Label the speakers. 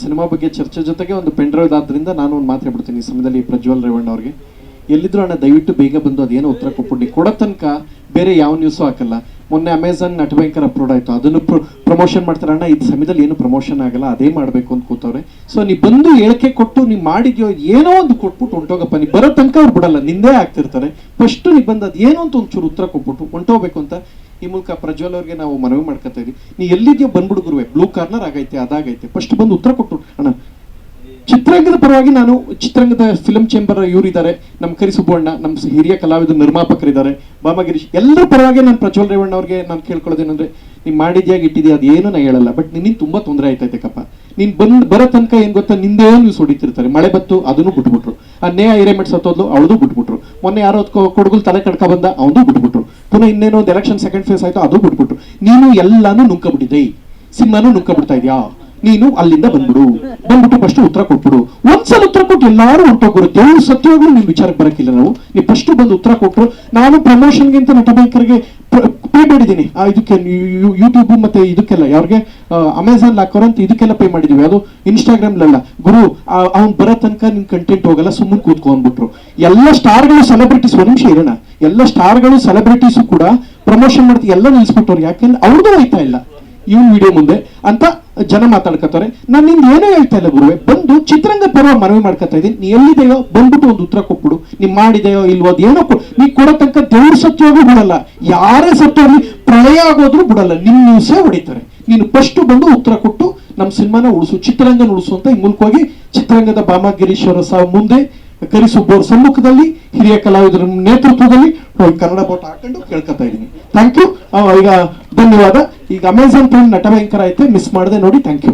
Speaker 1: Cinema ಬಗ್ಗೆ ಚರ್ಚೆ ಜೊತೆಗೆ ಒಂದು ಪೆಂಡ್ರೈವ್ ಆದ್ರಿಂದ ನಾನು ಒಂದು ಮಾತಾಡ್ಬಿಡ್ತೀನಿ ಈ ಸಮಯದಲ್ಲಿ ಪ್ರಜ್ವಲ್ ರೇವಣ್ಣ ಅವ್ರಿಗೆ. ಎಲ್ಲಿದ್ರು ಅಣ್ಣ, ದಯವಿಟ್ಟು ಬೇಗ ಬಂದು ಅದೇನೋ ಉತ್ತರ ಕೊಟ್ಬಿಡಿ. ಕೊಡೋ ತನಕ ಬೇರೆ ಯಾವ ನ್ಯೂಸು ಹಾಕಲ್ಲ. ಮೊನ್ನೆ ಅಮೆಝಾನ್ ನಟಭಯಂಕರ ಅಪ್ಲೋಡ್ ಆಯಿತು. ಅದನ್ನು ಪ್ರಮೋಷನ್ ಮಾಡ್ತಾರೆ. ಅಣ್ಣ, ಇದು ಸಮಯದಲ್ಲಿ ಏನು ಪ್ರಮೋಷನ್ ಆಗಲ್ಲ. ಅದೇ ಮಾಡಬೇಕು ಅಂತ ಕೂತವ್ರೆ. ಸೊ ನೀ ಬಂದು ಹೇಳಿಕೆ ಕೊಟ್ಟು, ನೀವು ಮಾಡಿದ್ಯೋ, ಏನೋ ಒಂದು ಕೊಟ್ಬಿಟ್ಟು ಹೊಂಟೋಗಪ್ಪ. ನೀ ಬರೋ ತನಕ ಅವ್ರು ಬಿಡಲ್ಲ. ನಿಂದೇ ಆಗ್ತಿರ್ತಾರೆ. ಫಸ್ಟ್ ನೀ ಬಂದು ಅದು ಏನು ಅಂತ ಒಂಚೂರು ಉತ್ತರ ಕೊಟ್ಬಿಟ್ಟು ಹೊಂಟೋಗ್ಬೇಕು ಅಂತ ಈ ಮೂಲಕ ಪ್ರಜ್ವಲ್ ಅವ್ರಿಗೆ ನಾವು ಮನವಿ ಮಾಡ್ಕೊತಾ ಇದೀವಿ. ನೀ ಎಲ್ಲಿದ್ಯೋ ಬಂದ್ಬಿಡು ಗುರುವೆ. ಬ್ಲೂ ಕಾರ್ನರ್ ಆಗೈತೆ, ಅದಾಗೈತೆ. ಫಸ್ಟ್ ಬಂದು ಉತ್ತರ ಕೊಟ್ಟು ಅಣ್ಣ, ಚಿತ್ರರಂಗದ ಪರವಾಗಿ ನಾನು ಚಿತ್ರರಂಗದ ಫಿಲಂ ಚೇಂಬರ್ ಇವರಿದ್ದಾರೆ. ನಮ್ಮ ಕರಿ ಸುಬ್ಬಣ್ಣ ನಮ್ಮ ಹಿರಿಯ ಕಲಾವಿದ ನಿರ್ಮಾಪಕರಿದ್ದಾರೆ. ಬಾಮಗಿರೀಶ್ ಎಲ್ಲರ ಪರವಾಗಿ ನಾನು ಪ್ರಜ್ವಲ್ ರೇವಣ್ಣ ಅವ್ರಿಗೆ ನಾನು ಕೇಳ್ಕೊಳ್ಳೋದೇನಂದ್ರೆ ನೀನ್ ಮಾಡಿದ್ಯಾಗ ಇಟ್ಟಿದ್ಯಾ ಅದೇನು ನಾ ಹೇಳಲ್ಲ. ಬಟ್ ನಿನ್ನಿಂದ ತುಂಬಾ ತೊಂದರೆ ಆಯ್ತೈತೆ ಕಪ್ಪ ನೀನ್ ಬಂದ್, ಬರೋ ತನಕ ಏನ್ ಗೊತ್ತಾ ನಿಂದೇನು ನೀವು ಹೊಡಿತಿರ್ತಾರೆ ಮಳೆ ಬತ್ತು ಅದನ್ನು ಬಿಟ್ಬಿಟ್ರು. ಆ ನೇ ಹಿರೇಮೆಟ್ ಸತ್ತೋದ್ಲು, ಅವಳದು ಬಿಟ್ಬಿಟ್ರು. ಮೊನ್ನೆ ಯಾರೋ ಕೊಡಗುಲ್ ತಲೆ ಕಡ್ಕ ಬಂದ, ಅವನು ಬಿಟ್ಬಿಟ್ರು. ಪುನಃ ಇನ್ನೇನೋ ಒಂದು ಎಲೆಕ್ಷನ್ ಸೆಕೆಂಡ್ ಫೇಸ್ ಆಯ್ತು ಅದು ಬಿಟ್ಬಿಟ್ರು. ನೀನು ಎಲ್ಲಾನು ನುಂಕಬಿಟ್ಟಿದ್ದೆ ಸಿಂಹನು ನುಂಕಬಿಡ್ತಾ ಇದ್ಯಾ? ನೀನು ಅಲ್ಲಿಂದ ಬಂದ್ಬಿಡು. ಬಂದ್ಬಿಟ್ಟು ಫಸ್ಟ್ ಉತ್ತರ ಕೊಟ್ಬಿಡು. ಒಂದ್ಸಲ ಉತ್ತರ ಕೊಟ್ಟು ಎಲ್ಲಾರು ಹೊಂಟೋಗ್ರು ದೇವ್ರ ಸತ್ಯವಾಗ್ಲೂ ನಿಮ್ ವಿಚಾರಕ್ಕೆ ಬರಕ್ಕಿಲ್ಲ ನಾವು. ನೀವು ಫಸ್ಟ್ ಬಂದು ಉತ್ತರ ಕೊಟ್ರು. ನಾನು ಪ್ರಮೋಷನ್ಗಿಂತ ನಟಭಯಂಕರ್ಗೆ ಪೇ ಮಾಡಿದ್ದೀನಿ. ಆ, ಇದಕ್ಕೆ ಯೂಟ್ಯೂಬ್ ಮತ್ತೆ ಇದಕ್ಕೆಲ್ಲ ಯಾರಿಗೆ ಅಮೆಝಾನ್ ಅಂತ ಇದಕ್ಕೆಲ್ಲ ಪೇ ಮಾಡಿದೀವಿ. ಅದು ಇನ್ಸ್ಟಾಗ್ರಾಮ್ಲೆಲ್ಲ ಗುರು ಅವ್ನು ಬರೋ ತನಕ ನಿನ್ ಕಂಟೆಂಟ್ ಹೋಗಲ್ಲ ಸುಮ್ಮನೆ ಕೂತ್ಕೊ ಅಂದ್ಬಿಟ್ರು. ಎಲ್ಲ ಸ್ಟಾರ್ಗಳು ಸೆಲೆಬ್ರಿಟೀಸ್ ಒಂದ್ ನಿಮಿಷ ಇರೋಣ. ಎಲ್ಲ ಸ್ಟಾರ್ಗಳು ಸೆಲೆಬ್ರಿಟೀಸು ಕೂಡ ಪ್ರಮೋಷನ್ ಮಾಡ್ತೀವಿ ಎಲ್ಲ ನಿಲ್ಸ್ಬಿಟ್ಟವ್ರು. ಯಾಕೆಂದ್ರೆ ಅವ್ರದ್ದು ಆಯ್ತಾ ಇಲ್ಲ. ಇವನ್ ವಿಡಿಯೋ ಮುಂದೆ ಅಂತ ಜನ ಮಾತಾಡ್ಕೋತಾರೆ ನಾನು ನಿಂದ ಏನೋ ಹೇಳ್ತಾ ಇಲ್ಲ ಗುರುವೆ. ಬಂದು ಚಿತ್ರರಂಗ ಪರ್ವ ಮನವಿ ಮಾಡ್ಕೊತಾ ಇದ್ದೀನಿ. ನೀ ಎಲ್ಲಿದೆಯೋ ಬಂದ್ಬಿಟ್ಟು ಒಂದು ಉತ್ತರ ಕೊಟ್ಬಿಡು. ನೀ ಮಾಡಿದೆಯೋ ಇಲ್ವೋ ಅದೇನೋ ನೀ ಕೊಡೋ ತನಕ ದೇವ್ರ ಬಿಡಲ್ಲ. ಯಾರೇ ಸತ್ಯವಾಗಿ ಪ್ರಳಯ ಆಗೋದ್ರು ಬಿಡಲ್ಲ. ನಿನ್ ನ್ಯೂಸೇ ಹೊಡಿತಾರೆ. ನೀನು ಫಸ್ಟ್ ಬಂದು ಉತ್ತರ ಕೊಟ್ಟು ನಮ್ಮ ಸಿನಿಮಾನ ಉಳಿಸು, ಚಿತ್ರರಂಗನ ಉಳಿಸು ಅಂತ ಈ ಮೂಲಕವಾಗಿ ಚಿತ್ರರಂಗದ ಬಾಮಗಿರೀಶ್ ಅವರ ಸಹ ಮುಂದೆ ಕರಿಸುಬ್ಬವ್ರ ಸಮ್ಮುಖದಲ್ಲಿ ಹಿರಿಯ ಕಲಾವಿದರ ನೇತೃತ್ವದಲ್ಲಿ ಹೋಗಿ ಕನ್ನಡ ಬೋಟ ಹಾಕೊಂಡು ಕೇಳ್ಕೊತಾ ಇದ್ದೀನಿ. ಥ್ಯಾಂಕ್ ಯು ಈಗ ಧನ್ಯವಾದ. ಈಗ ಅಮೆಝಾನ್ ಪ್ರೈಮ್ ನಟ ಭಯಂಕರ ಐತೆ ಮಿಸ್ ಮಾಡದೆ ನೋಡಿ. Thank you